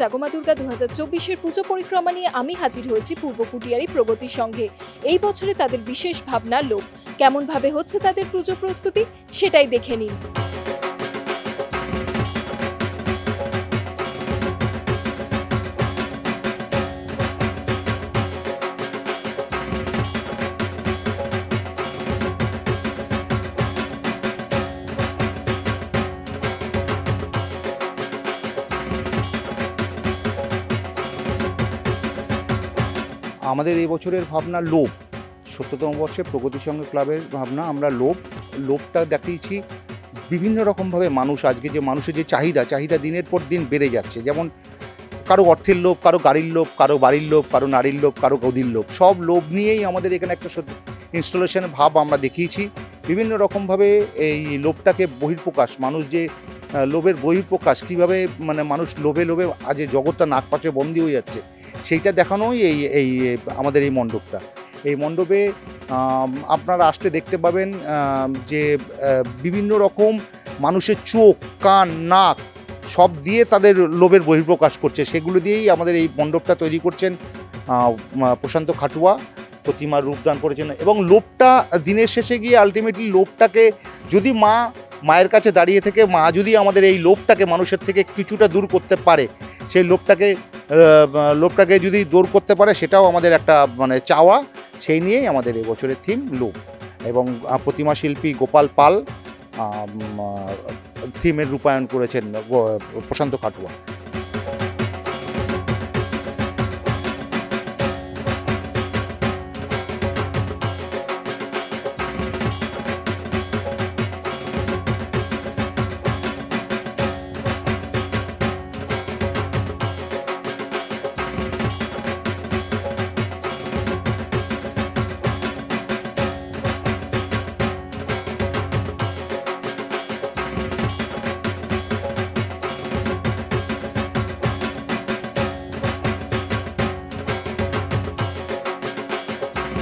জাগমা দুর্গা দু হাজার চব্বিশের পুজো পরিক্রমা নিয়ে আমি হাজির হয়েছি পূর্ব কুটিয়ারি প্রগতির সঙ্গে। এই বছরে তাদের বিশেষ ভাবনা লোক কেমন ভাবে হচ্ছে তাদের পুজো প্রস্তুতি, সেটাই দেখে নিন। আমাদের এই বছরের ভাবনা লোভ। সত্যতম বর্ষে প্রগতি সংঘ ক্লাবের ভাবনা, আমরা লোভ, লোভটা দেখিয়েছি বিভিন্ন রকমভাবে মানুষ আজকে যে মানুষের যে চাহিদা চাহিদা দিনের পর দিন বেড়ে যাচ্ছে। যেমন কারও অর্থের লোভ, কারও গাড়ির লোভ, কারও বাড়ির লোভ, কারও নারীর লোভ, কারও গদির লোভ। সব লোভ নিয়েই আমাদের এখানে একটা ইনস্টলেশনের ভাব আমরা দেখিয়েছি। বিভিন্ন রকমভাবে এই লোভটাকে বহির্প্রকাশ মানুষ যে লোভের বহির্প্রকাশ কীভাবে মানে মানুষ লোভে লোভে আজ জগৎটা নাক পাশে বন্দি হয়ে যাচ্ছে। সেইটা দেখানোই এই এই, আমাদের এই মণ্ডপটা। এই মণ্ডপে আপনারা আসলে দেখতে পাবেন যে বিভিন্ন রকম মানুষের চোখ, কান, নাক সব দিয়ে তাদের লোভের বহির্প্রকাশ করছে। সেগুলো দিয়েই আমাদের এই মণ্ডপটা তৈরি করছেন প্রশান্ত খাটুয়া। প্রতিমার রূপদান করেছেন এবং লোভটা দিনের শেষে গিয়ে আলটিমেটলি লোভটাকে যদি মা মায়ের কাছে দাঁড়িয়ে থেকে মা যদি আমাদের এই লোভটাকে মানুষের থেকে কিছুটা দূর করতে পারে, সেই লোভটাকে লোভটাকে যদি দূর করতে পারে, সেটাও আমাদের একটা মানে চাওয়া, সেই নিয়েই আমাদের এবছরের থিম লোভ। এবং প্রতিমা শিল্পী গোপাল পাল থিমের রূপায়ণ করেছেন প্রশান্ত খাটুয়া।